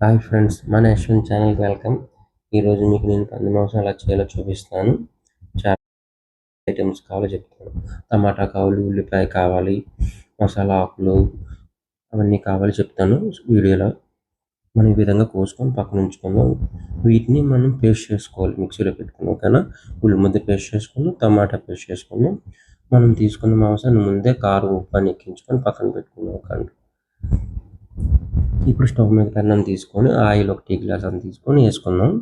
Hi friends మన యశ్వంత్ ఛానల్కి welcome. ఈరోజు మీకు నేను పంది మాంసం ఎలా చేయాలో చూపిస్తాను. చాలా ఐటమ్స్ కావాలో చెప్తాను టమాటా కావాలి ఉల్లిపాయ కావాలి మసాలా ఆకులు అవన్నీ కావాలి చెప్తాను వీడియోలో. మనం ఈ విధంగా కోసుకొని పక్కన ఉంచుకుందాం. వీటిని మనం పేస్ట్ చేసుకోవాలి మిక్సీలో పెట్టుకున్నాం ఓకేనా? ఉల్లి ముద్ద పేస్ట్ చేసుకున్నాం టమాటా పేస్ట్ చేసుకున్నాం మనం తీసుకున్న మాంసాన్ని ముందే కారు ఉప్పు అని ఎక్కించుకొని పక్కన పెట్టుకున్నాం కానీ ఇప్పుడు స్టవ్ మీద పెన్నం తీసుకొని ఆయిల్ ఒక టీ గ్లాస్ అని తీసుకొని వేసుకుందాం.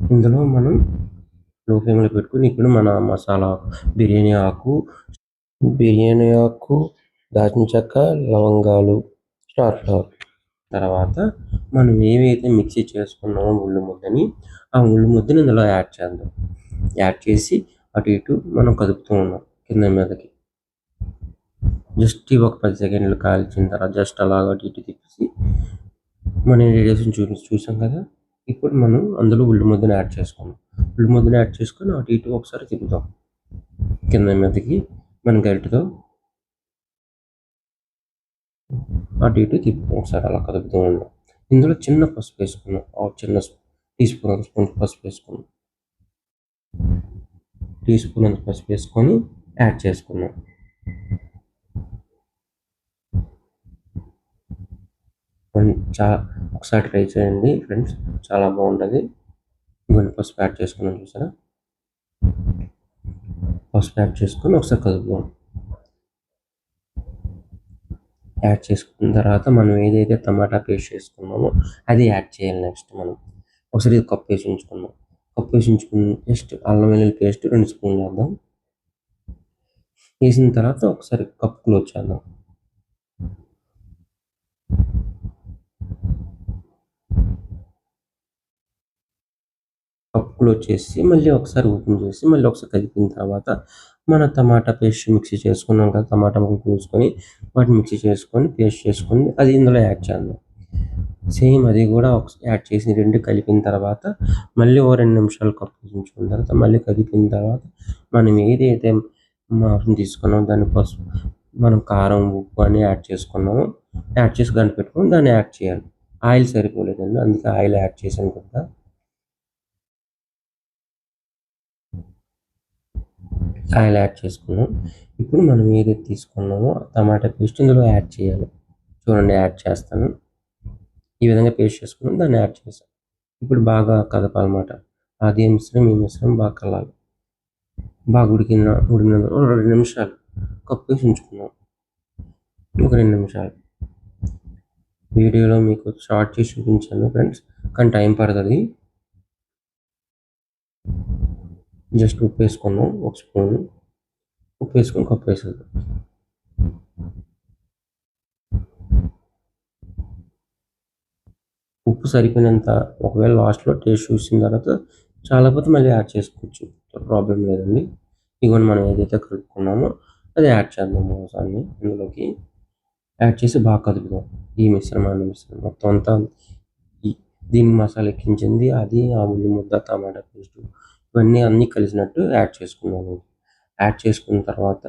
ఇందులో మనం లో ఫ్లేమ్లో పెట్టుకుని ఇప్పుడు మన మసాలా బిర్యానీ ఆకు బిర్యానీ ఆకు దాచిన చెక్క లవంగాలు స్టార్ ఫ్లవర్. తర్వాత మనం ఏవైతే మిక్సీ చేసుకున్నామో ముళ్ళు ముద్దని ఆ ముళ్ళు ముద్దని ఇందులో యాడ్ చేద్దాం. యాడ్ చేసి అటు ఇటు మనం కదుపుతూ ఉన్నాం. కింద మీదకి. జస్ట్ ఒక పది సెకండ్లు కాల్చిన తర్వాత జస్ట్ అలాగా అటు ఇటు తిప్పేసి మనం రేడియేషన్ చూ చూసాం కదా? ఇప్పుడు మనం అందులో ఉల్లి ముద్దని యాడ్ చేసుకున్నాం ఉల్లి ముద్దని యాడ్ చేసుకొని అటు ఇటు ఒకసారి తిప్పుతాం కింద మీదకి మన గరిటతో అటు ఇటు తిప్పుతాం ఒకసారి అలా కదుపుతూ ఉన్నాం ఇందులో చిన్న పసుపు వేసుకున్నాం ఒక చిన్న టీ స్పూన్ అంత స్పూన్ పసుపు వేసుకున్నాం టీ స్పూన్ అంత పసుపు వేసుకొని యాడ్ చేసుకున్నాం చా ఒకసారి ట్రై చేయండి ఫ్రెండ్స్. చాలా బాగుంటుంది. ఇవన్నీ పసుపు యాడ్ చేసుకున్నాం చూసారా? పసుపు యాడ్ చేసుకొని ఒకసారి కలుపుదాం. యాడ్ చేసుకున్న తర్వాత మనం ఏదైతే టమాటా పేస్ట్ చేసుకున్నామో అది యాడ్ చేయాలి నెక్స్ట్ మనం. ఒకసారి ఇది కప్పు వేసి ఉంచుకున్నాం కప్పు వేసి ఉంచుకున్న జస్ట్ అల్లం వెల్లుల్లి పేస్ట్ రెండు స్పూన్లు వేద్దాం. వేసిన తర్వాత ఒకసారి కప్పు క్లోజ్ చేద్దాం కప్పు క్లోజ్ చేసి మళ్ళీ ఒకసారి ఓపెన్ చేసి మళ్ళీ ఒకసారి కలిపిన తర్వాత మన టమాటా పేస్ట్ మిక్సీ చేసుకున్నాం కదా టమాటా ముక్కలు కోసుకొని వాటిని మిక్సీ చేసుకొని పేస్ట్ చేసుకొని అది ఇందులో యాడ్ చేద్దాం. సేమ్ అది కూడా ఒక యాడ్ చేసి రెండు కలిపిన తర్వాత మళ్ళీ ఓ రెండు నిమిషాలు కప్పు ఉంచుకున్న తర్వాత మళ్ళీ కలిపిన తర్వాత మనం ఏదైతే మాంసం తీసుకున్నామో దానికోసం మనం కారం ఉప్పు అని యాడ్ చేసుకున్నాము యాడ్ చేసి గంట పెట్టుకొని దాన్ని యాడ్ చేయాలి. ఆయిల్ సరిపోలేదండి అందుకే ఆయిల్ యాడ్ చేసాను కదా. ఆయిల్ యాడ్ చేసుకున్నాం. ఇప్పుడు మనం ఏదైతే తీసుకున్నామో టమాటా పేస్ట్ ఇందులో యాడ్ చేయాలి. చూడండి యాడ్ చేస్తాను. ఈ విధంగా పేస్ట్ చేసుకున్నాం దాన్ని యాడ్ చేసాం ఇప్పుడు బాగా కదపాలన్నమాట అది మిశ్రం ఈ మిశ్రం బాగా కలాలి. బాగా ఉడికిన ఉడికిన రెండు నిమిషాలు. కప్పు వేసి ఉంచుకున్నాం ఒక రెండు నిమిషాలు. వీడియోలో మీకు షార్ట్ చేసి చూపించాను ఫ్రెండ్స్ కానీ టైం పడుతుంది జస్ట్ ఉప్పు వేసుకున్నాం ఒక స్పూన్. ఉప్పు వేసుకొని కప్పు వేసేద్దాం ఉప్పు సరిపోయినంత ఒకవేళ లాస్ట్లో టేస్ట్ చూసిన తర్వాత చాలాపోతే మళ్ళీ యాడ్ చేసుకోవచ్చు. ప్రాబ్లం లేదండి. ఇవన్నీ మనం ఏదైతే కలుపుకున్నామో అది యాడ్ చేద్దాం మోసాన్ని. ఇందులోకి యాడ్ చేసి బాగా కదుపుదాం ఈ మిశ్రమాన్ని మిశ్రమం మొత్తం అంతా దీన్ని మసాలా ఎక్కించింది అది ఆ ఉల్లి ముద్ద టమాటా పేస్ట్ ఇవన్నీ అన్నీ కలిసినట్టు యాడ్ చేసుకున్నాము యాడ్ చేసుకున్న తర్వాత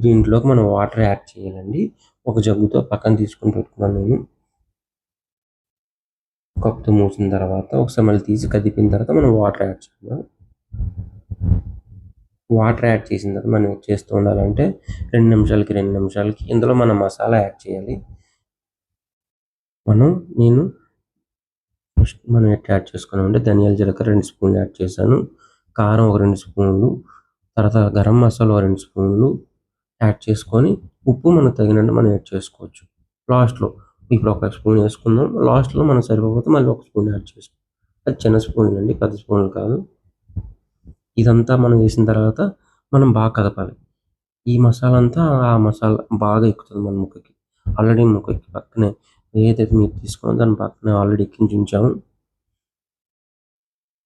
దీంట్లోకి మనం వాటర్ యాడ్ చేయాలండి. ఒక జగ్గుతో పక్కన తీసుకుని పెట్టుకున్నాను నేను. కప్తో మూసిన తర్వాత ఒకసారి మళ్ళీ తీసి కదిపిన తర్వాత మనం వాటర్ యాడ్ చేద్దాం. వాటర్ యాడ్ చేసిన తర్వాత మనం చేస్తూ ఉండాలంటే రెండు నిమిషాలకి రెండు నిమిషాలకి ఇందులో మనం మసాలా యాడ్ చేయాలి. మనం నేను ఫస్ట్ మనం ఎట్లా యాడ్ చేసుకున్నామంటే ధనియాల జీలకర్ర రెండు స్పూన్లు యాడ్ చేశాను. కారం ఒక రెండు స్పూన్లు తర్వాత గరం మసాలా రెండు స్పూన్లు యాడ్ చేసుకొని ఉప్పు మనకు తగినట్టు మనం యాడ్ చేసుకోవచ్చు. లాస్ట్లో ఇప్పుడు ఒక స్పూన్ వేసుకుందాం. లాస్ట్లో మనం సరిపోతే మళ్ళీ ఒక స్పూన్ యాడ్ చేసుకో. అది చిన్న స్పూన్లు అండి పెద్ద స్పూన్లు కాదు. ఇదంతా మనం వేసిన తర్వాత మనం బాగా కదపాలి. ఈ మసాలా అంతా ఆ మసాలా బాగా ఎక్కుతుంది మన ముక్కకి. ఆల్రెడీ ముక్కకి పక్కనే ఏదైతే మీరు తీసుకున్నా దాని పక్కనే ఆల్రెడీ ఎక్కించి ఉంచాము.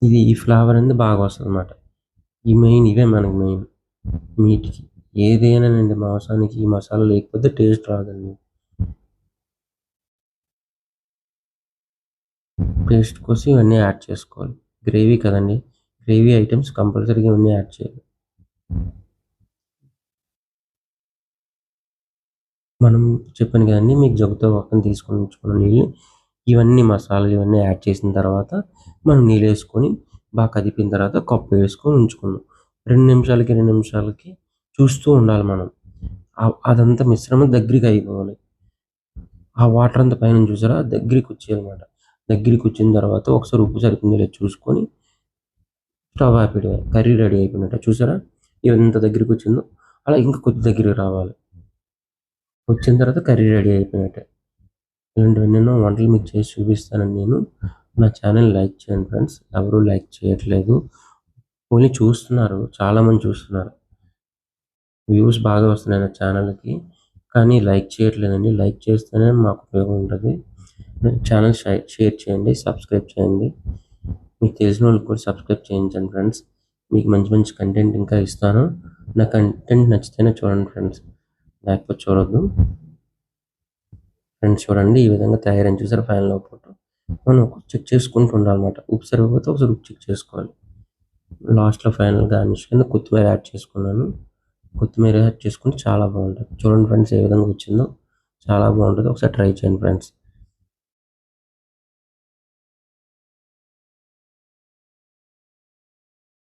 ఇది ఈ ఫ్లేవర్ అనేది బాగా వస్తుంది అనమాట ఈ మెయిన్ ఇవే మనకి మెయిన్ మీట్కి ఏదైనానండి మాంసానికి ఈ మసాలా లేకపోతే టేస్ట్ రాదండి. టేస్ట్ కోసం ఇవన్నీ యాడ్ చేసుకోవాలి. గ్రేవీ కదండి. గ్రేవీ ఐటమ్స్ కంపల్సరీగా ఇవన్నీ యాడ్ చేయాలి. మనం చెప్పాను కదండి మీకు జగ్గుతో పక్కన తీసుకొని ఉంచుకున్న నీళ్ళు ఇవన్నీ మసాలాలు ఇవన్నీ యాడ్ చేసిన తర్వాత మనం నీళ్ళు వేసుకొని బాగా కదిపిన తర్వాత కప్పు వేసుకొని ఉంచుకున్నాం రెండు నిమిషాలకి రెండు నిమిషాలకి చూస్తూ ఉండాలి మనం. అదంతా మిశ్రమం దగ్గరికి అయిపోవాలి. ఆ వాటర్ అంతా పైన చూసారా? దగ్గరికి వచ్చేయాలన్నమాట. దగ్గరికి వచ్చిన తర్వాత ఒకసారి ఉప్పు సరిపోయిందో లేదు చూసుకొని స్టవ్ ఆపేయడమే కర్రీ రెడీ అయిపోయినట్టు. చూసారా? ఎంత దగ్గరికి వచ్చిందో. అలా ఇంకా కొద్ది దగ్గరికి రావాలి. వచ్చిన తర్వాత కర్రీ రెడీ అయిపోయినట్టే. ఇలాంటివన్నీ ఎన్నో వంటలు మీకు చేసి చూపిస్తానని నేను నా ఛానల్ లైక్ చేయండి ఫ్రెండ్స్. ఎవరు లైక్ చేయట్లేదు. ఓన్లీ చూస్తున్నారు. చాలామంది చూస్తున్నారు. వ్యూస్ బాగా వస్తున్నాయి నా ఛానల్కి. కానీ లైక్ చేయట్లేదండి. లైక్ చేస్తేనే మాకు ఉపయోగం ఉంటుంది. ఛానల్ షేర్ చేయండి సబ్స్క్రైబ్ చేయండి. మీకు తెలిసిన వాళ్ళకి కూడా సబ్స్క్రైబ్ చేయించండి ఫ్రెండ్స్. మీకు మంచి మంచి కంటెంట్ ఇంకా ఇస్తాను. నా కంటెంట్ నచ్చితేనే చూడండి ఫ్రెండ్స్. లేకపోతే చూడొద్దు. ఫ్రెండ్స్ చూడండి ఈ విధంగా తయారని చూసారు ఫైనల్ ఫోటో మనం చెక్ చేసుకుంటూ ఉండాలన్నమాట. ఉప్పు సరిపోతే ఒకసారి ఉప్పు చెక్ చేసుకోవాలి. లాస్ట్లో ఫైనల్ గార్నిష్ కింద కొత్తిమీర యాడ్ చేసుకున్నాను. కొత్తిమీర యాడ్ చేసుకుంటే చాలా బాగుంటుంది. చూడండి ఫ్రెండ్స్ ఏ విధంగా వచ్చిందో చాలా బాగుంటుంది. ఒకసారి ట్రై చేయండి ఫ్రెండ్స్